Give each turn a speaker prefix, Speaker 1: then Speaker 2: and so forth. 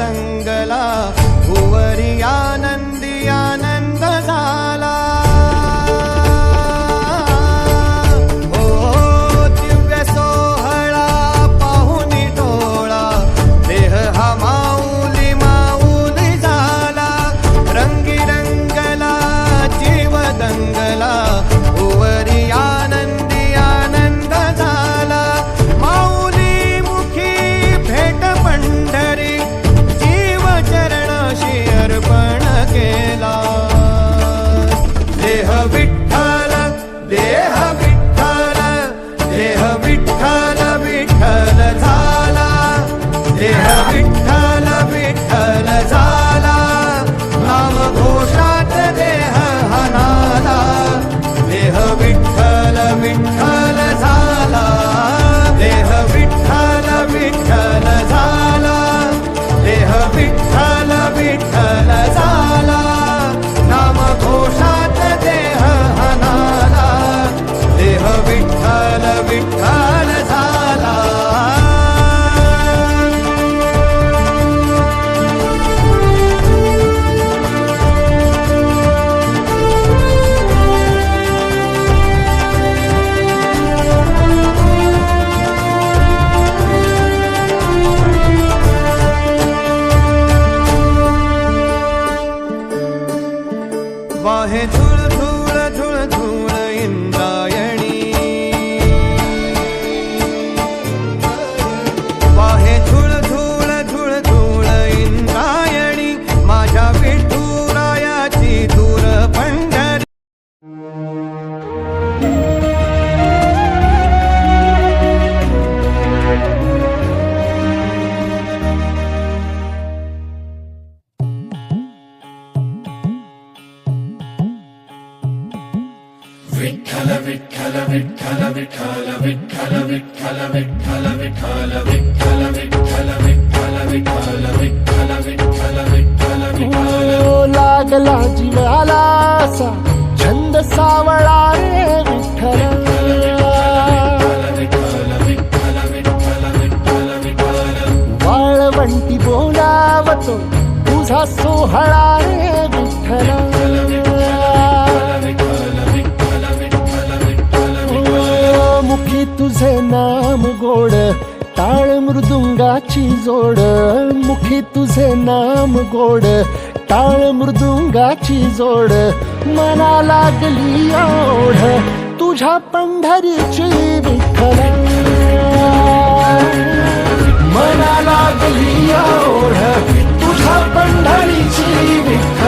Speaker 1: दंगला उवरिया విఠల విఠల విఠల విఠల విఠల విఠల విఠల విఠల విఠల విఠల విఠల విఠల విఠల విఠల విఠల విఠల లాగలా జీవ मृदुंगाची जोड मुखी तुझे नाम गोड. टाळ मृदुंगाची जोड मना लागली ओढ. तुझ्या पंढरीची विठ्ठल. मना लागली ओढ तुझ्या पंढरीची विठ्ठल.